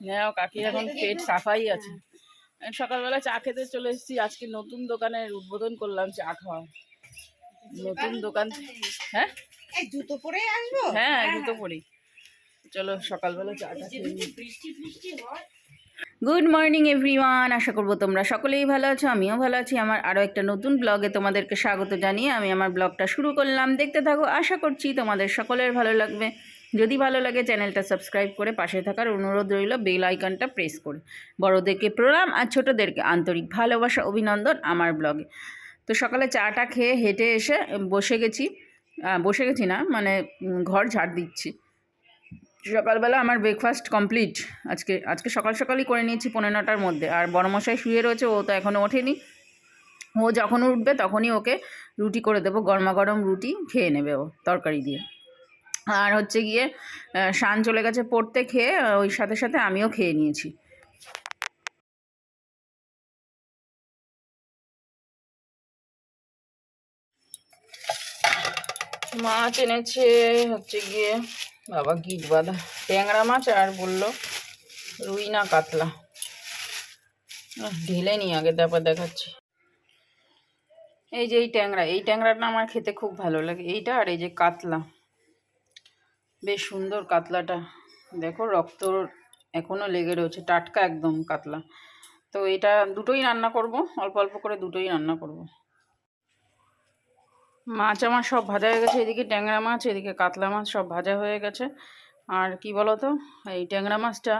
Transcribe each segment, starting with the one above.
হ্যাঁ কাকি এখন পেট সাফাই আছে। সকালবেলা চা খেতে চলে এসেছি আজকে নতুন দোকানের উদ্বোধন করলাম চা খাওয়া। নতুন দোকান হ্যাঁ? জুতো পরে আসব? হ্যাঁ জুতো পরি। চলো সকালবেলা চাটা খেয়ে নিই। গুড মর্নিং এভরিওয়ান আশা করব তোমরা সকলেই ভালো আছো আমিও ভালো আছি। আমার আরও একটা নতুন ব্লগে তোমাদেরকে স্বাগত জানিয়ে আমি আমার ব্লগটা শুরু করলাম। দেখতে থাকো আশা করছি তোমাদের সকলের ভালো লাগবে। যদি ভালো লাগে, চ্যানেলটা সাবস্ক্রাইব করে পাশে থাকার অনুরোধ রইল, বেল আইকনটা প্রেস করে। বড়োদেরকে প্রণাম আর ছোটোদেরকে আন্তরিক ভালোবাসা, অভিনন্দন আমার ব্লগে। তো সকালে চাটা খেয়ে হেঁটে এসে বসে গেছি। বসে গেছি না মানে ঘর ঝাড় দিচ্ছি। সকালবেলা আমার ব্রেকফাস্ট কমপ্লিট আজকে আজকে সকাল সকালই করে নিয়েছি পনেরো নটার মধ্যে। আর বড়মশাই শুয়ে রয়েছে, ও তো এখনও ওঠেনি। ও যখন উঠবে তখনই ওকে রুটি করে দেবো, গরমা গরম রুটি খেয়ে নেবে ও তরকারি দিয়ে। আর হচ্ছে গিয়ে শান চলে গেছে পড়তে খেয়ে ওই সাথে সাথে আমিও খেয়ে নিয়েছি। মাছ এনেছে, হচ্ছে গিয়ে, বাবা গিট বাঁধা, ট্যাংরা মাছ আর বলল, রুই না কাতলা। ঢেলে নি, আগে তারপর দেখাচ্ছি। এই যে এই ট্যাংরা, এই ট্যাংরাটা আমার খেতে খুব ভালো লাগে, এইটা আর এই যে কাতলা। বেশ সুন্দর কাতলাটা। দেখো রক্ত এখনও লেগে রয়েছে, টাটকা একদম কাতলা। তো এটা দুটোই রান্না করব, অল্প অল্প করে দুটোই রান্না করব। মাছ আমার সব ভাজা হয়ে গেছে, এদিকে ট্যাংরা মাছ, এদিকে কাতলা মাছ সব ভাজা হয়ে গেছে। আর কি বলো তো এই ট্যাংরা মাছটা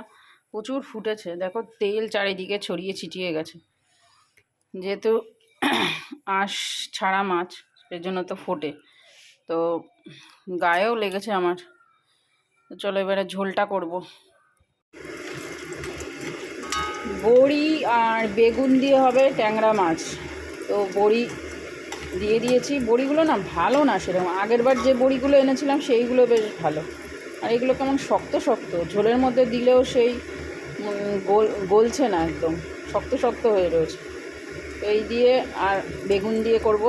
প্রচুর ফুটেছে। দেখো তেল চারিদিকে ছড়িয়ে ছিটিয়ে গেছে। যেহেতু আঁশ ছাড়া মাছ এর জন্য তো ফোটে। তো গায়েও লেগেছে আমার। তো চলো এবারে ঝোলটা করব। বড়ি আর বেগুন দিয়ে হবে ট্যাংরা মাছ। তো বড়ি দিয়ে দিয়েছি। বড়িগুলো না ভালো না সেরকম। আগের বার যে বড়িগুলো এনেছিলাম সেইগুলো বেশ ভালো। আর এগুলো কেমন শক্ত শক্ত। ঝোলের মধ্যে দিলেও সেই গোল, গলছে না একদম। শক্ত শক্ত হয়ে রয়েছে। এই দিয়ে আর বেগুন দিয়ে করব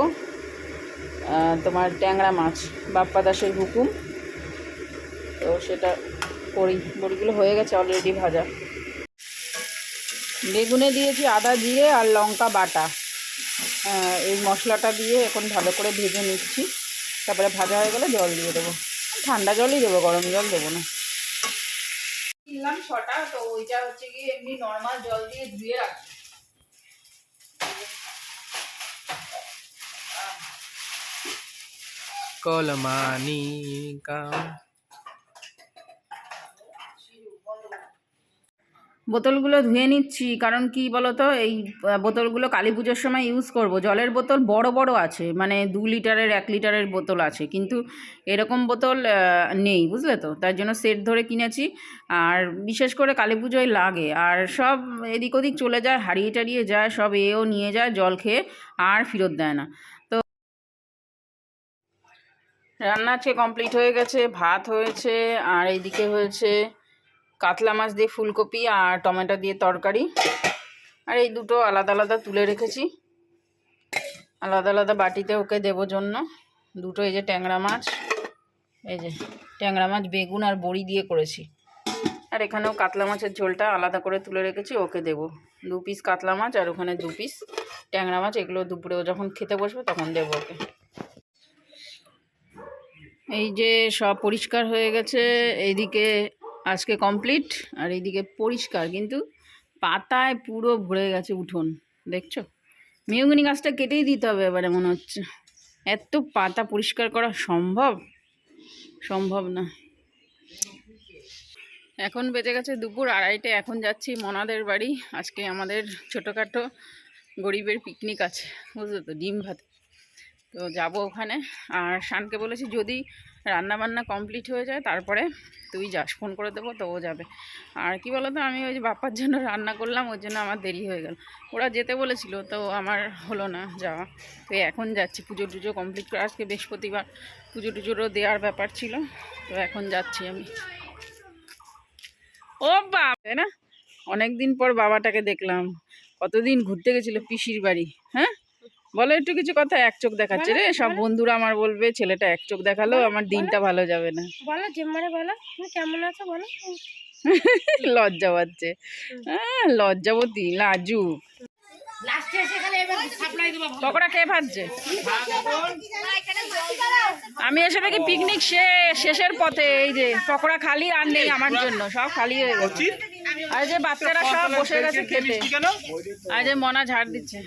তোমার ট্যাংরা মাছ বাপ্পা দাসের হুকুম। তো সেটা করি। বড়িগুলো হয়ে গেছে অলরেডি ভাজা। বেগুনে দিয়েছি আদা জিরে আর লঙ্কা বাটা। এই মশলাটা দিয়ে এখন ভালো করে ভেজে নিচ্ছি। তারপরে ভাজা হয়ে গেলে জল দিয়ে দেবো। ঠান্ডা জলই দেবো গরম জল দেবো না। কিনলাম ছটা তো ওইটা হচ্ছে গিয়ে এমনি নর্মাল জল দিয়ে ধুয়ে রাখি কলমানিকা বোতলগুলো ধুয়ে নিচ্ছি, কারণ কি বলতো, এই বোতলগুলো কালী পুজোর সময় ইউজ করব। জলের বোতল বড় বড় আছে মানে দু লিটারের, এক লিটারের বোতল আছে, কিন্তু এরকম বোতল নেই, বুঝলে তো? তার জন্য সেট ধরে কিনেছি, আর বিশেষ করে কালী পুজোয় লাগে। আর সব এদিক ওদিক চলে যায়, হারিয়ে টারিয়ে যায়, সব এও নিয়ে যায়, জল খেয়ে আর ফেরত দেয় না। তো রান্না আজকে কমপ্লিট হয়ে গেছে, ভাত হয়েছে, আর এইদিকে হয়েছে কাতলা মাছ দিয়ে ফুলকপি আর টমেটো দিয়ে তরকারি। আর এই দুটো আলাদা আলাদা তুলে রেখেছি। আলাদা আলাদা বাটিতে ওকে দেবো জন্য। দুটো এই যে ট্যাংরা মাছ, এই যে ট্যাংরা মাছ, বেগুন আর বড়ি দিয়ে করেছি। আর এখানেও কাতলা মাছের ঝোলটা আলাদা করে তুলে রেখেছি, ওকে দেবো। দু পিস কাতলা মাছ আর ওখানে দু পিস ট্যাংরা মাছ, এগুলো দুপুরে যখন খেতে বসবে তখন দেবো ওকে। এই যে সব পরিষ্কার হয়ে গেছে, এইদিকে আজকে কমপ্লিট আর এইদিকে পরিষ্কার, কিন্তু পাতায় পুরো ভরে গেছে উঠোন, দেখছ? মেয়গুনি গাছটা কেটেই দিতে হবে এবারে, মনে হচ্ছে। এত পাতা পরিষ্কার করা সম্ভব? সম্ভব না। এখন বেজে গেছে দুপুর আড়াইটে, এখন যাচ্ছি মনাদের বাড়ি। আজকে আমাদের ছোটোখাটো গরিবের পিকনিক আছে, বুঝলো তো, ডিম ভাত। তো যাব ওখানে। আর শানকে বলেছি, যদি রান্না বান্না কমপ্লিট হয়ে যায়, তারপরে তুই যাস ফোন করে দেবো, তো ও যাবে। আর কি বলতো, আমি ওই যে বাপ্পার জন্য রান্না করলাম, ওর জন্য আমার দেরি হয়ে গেল। ওরা যেতে বলেছিল, তো আমার হলো না যাওয়া। তো এখন যাচ্ছি, পুজো টুজো কমপ্লিট করে, আজকে বৃহস্পতিবার পুজো টুজোরও দেওয়ার ব্যাপার ছিল, তো এখন যাচ্ছি আমি। ও বাবা না? অনেক দিন পর বাবাটাকে দেখলাম, কতদিন ঘুরতে গেছিল পিসির বাড়ি হ্যাঁ? বলো একটু কিছু কথা এক চোখ দেখাচ্ছে রে। সব বন্ধুরা আমার বলবে ছেলেটা এক চোখ দেখাল আমার দিনটা ভালো যাবে না। বলো জেম্মারে বলো তুমি কেমন আছো বলো। লজ্জা পাচ্ছে। হ্যাঁ লজ্জাবতী লাজু। লাস্টে এসে গেলে এবার সাপ্লাই দেবো পকোড়া কে ভাজছে? আমি এসে দেখি পিকনিক শেষ শেষের পথে এই যে পকোড়া খালি আর নেই আমার জন্য সব খালি হয়ে গেছে। আর যে বাচ্চারা সব বসে গেছে খেতে আর যে মনা ঝাড় দিচ্ছে।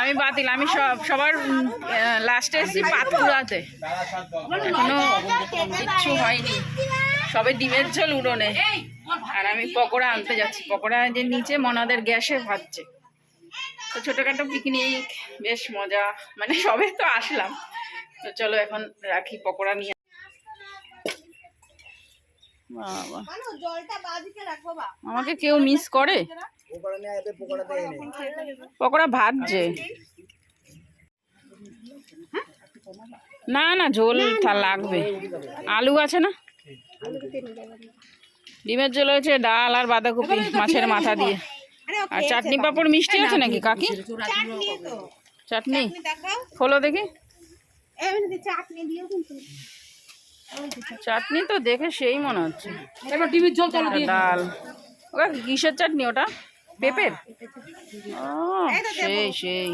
আমি বাতিল আমি সব সবার লাস্টে এসেছি পাতকুড়াতে এখনও কিচ্ছু হয়নি। সবে ডিমের ঝোল উড়োনে আর আমি পকোড়া আনতে যাচ্ছি। পকোড়া যে নিচে মনাদের গ্যাসে ভাজছে। তো ছোটোখাটো পিকনিক বেশ মজা। মানে সবে তো আসলাম। তো চলো এখন রাখি পকোড়া নিয়ে। আমাকে কেউ মিস করে? পকোড়া ভাজছে। না না ঝোল থা লাগবে। আলু আছে না? ডিমের ঝোল হয়েছে ডাল আর বাঁধাকপি মাছের মাথা দিয়ে। আর চাটনি পাঁপড় মিষ্টি আছে নাকি কাকি? চাটনি তো। খোলো দেখি। চাটনি দিও কিন্তু। চাটনি তো দেখে সেই মনে হচ্ছে। ডাল। ওটা কিসের চাটনি ওটা? পেঁপের? সেই সেই।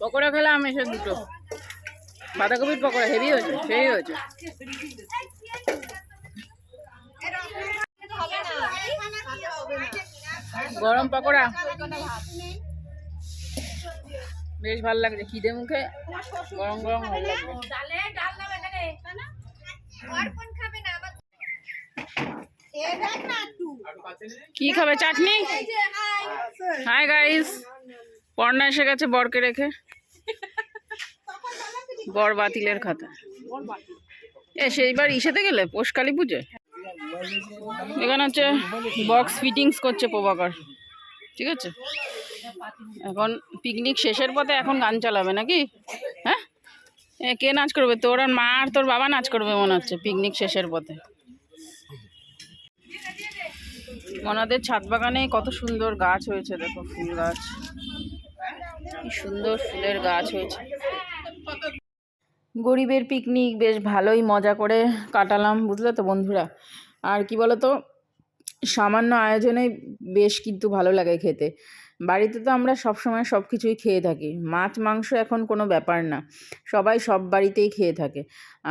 পকোড়া খেলাম এসে দুটো। বাঁধাকপির পকোড়া হেভি হয়েছে সেই হয়েছে। গরম পকোড়া? বেশ ভালো লাগছে, খিদে মুখে গরম গরম ভালো কি খাবে? চাটনি? হাই গাইস পর্ণা এসে গেছে বরকে রেখে। বর বাতিলের খাতা। এ, সেইবার ইসেতে গেলে? পোষকালী পুজো এখানে হচ্ছে বক্স ফিটিংস করছে প্রভাকর। ঠিক আছে? এখন পিকনিক শেষের পথে এখন গান চালাবে নাকি? হ্যাঁ? কে নাচ করবে? তোর আর মা আর তোর বাবা নাচ করবে মনে হচ্ছে পিকনিক শেষের পথে। ওনাদের ছাদ বাগানে কত সুন্দর গাছ হয়েছে, দেখো ফুল গাছ। কি সুন্দর ফুলের গাছ হয়েছে। গরিবের পিকনিক বেশ ভালোই মজা করে কাটালাম, বুঝলে তো বন্ধুরা? আর কি বলো তো সামান্য আয়োজনে বেশ কিন্তু ভালো লাগে খেতে। বাড়িতে তো আমরা সব সময় সব কিছুই খেয়ে থাকি। মাছ, মাংস এখন কোনো ব্যাপার না। সবাই সব বাড়িতেই খেয়ে থাকে।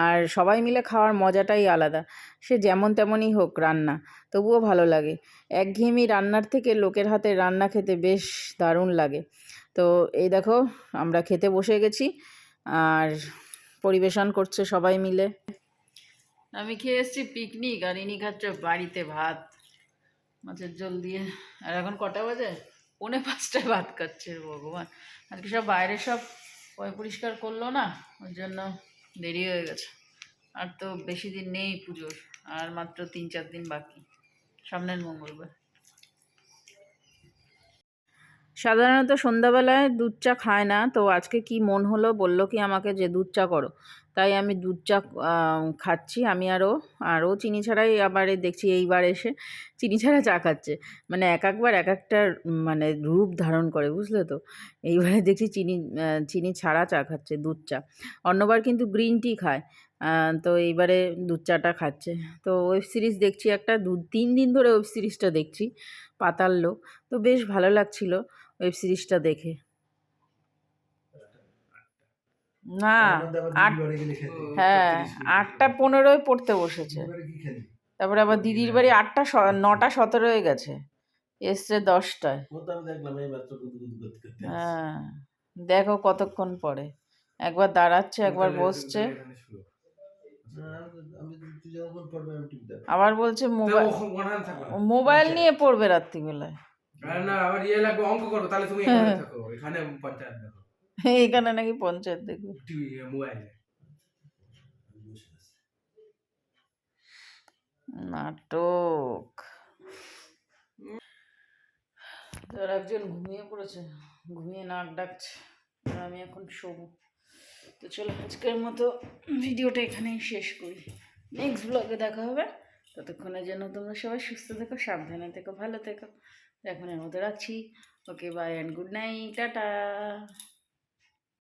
আর সবাই মিলে খাওয়ার মজাটাই আলাদা। সে যেমন তেমনই হোক রান্না, তবুও ভালো লাগে। একঘেয়েমি রান্নার থেকে লোকের হাতে রান্না খেতে বেশ দারুণ লাগে। তো এই দেখো, আমরা খেতে বসে গেছি আর পরিবেশন করছে সবাই মিলে। আমি খেয়ে এসেছি পিকনিক আর ইনি খাচ্ছে বাড়িতে ভাত, মাছের জল দিয়ে। আর এখন কটা বাজে? পৌনে পাঁচটায় ভাত খাচ্ছে ভগবান। আজকে সব বাইরে সব পরিষ্কার করল না, ওই জন্য দেরি হয়ে গেছে। আর তো বেশি দিন নেই পুজোর, আর মাত্র তিন চার দিন বাকি, সামনের মঙ্গলবার। সাধারণত সন্ধ্যাবেলায় দুধ চা খায় না, তো আজকে কি মন হলো বলল কি আমাকে যে দুধ চা করো। তাই আমি দুধ চা খাচ্ছি। আমি আরও আরও চিনি ছাড়াই আবার দেখছি এইবার এসে চিনি ছাড়া চা খাচ্ছে। মানে এক একবার এক একটা মানে রূপ ধারণ করে, বুঝলে তো? এইবারে দেখছি চিনি চিনি ছাড়া চা খাচ্ছে, দুধ চা। অন্যবার কিন্তু গ্রিন টি খায়। তো এইবারে দুধ চাটা খাচ্ছে। তো ওয়েব সিরিজ দেখছি একটা দু তিন দিন ধরে ওয়েব সিরিজটা দেখছি, পাতাল লোক। তো বেশ ভালো লাগছিল ওয়েব সিরিজটা দেখে। না আট হ্যাঁ আটটা পনেরোয় পড়তে বসেছে। তারপরে আবার দিদির বাড়ি আটটা নটা সতেরো হয়ে গেছে। এসছে দশটায়। হ্যাঁ দেখো কতক্ষণ পরে। একবার দাঁড়াচ্ছে একবার বসছে। আবার বলছে মোবাইল মোবাইল নিয়ে পড়বে রাত্রিবেলায়। না আবার ইয়ে লাগবে অঙ্ক করো তাহলে তুমি এখানে থাকো। এখানে পঞ্চায়েত দেখো। এইখানে নাকি পঞ্চায়েত দেখবে। নাটক। তোর একজন ঘুমিয়ে পড়েছে ঘুমিয়ে নাক ডাকছে আমি এখন শোবো। তো চলো আজকের মতো ভিডিওটা এখানেই শেষ করি। নেক্সট ব্লগে দেখা হবে। ততক্ষণের জন্য তোমরা সবাই সুস্থ থেকো সাবধানে থেকো ভালো থেকো। তো এখনের মতো রাখছি। Okay bye and good night tata.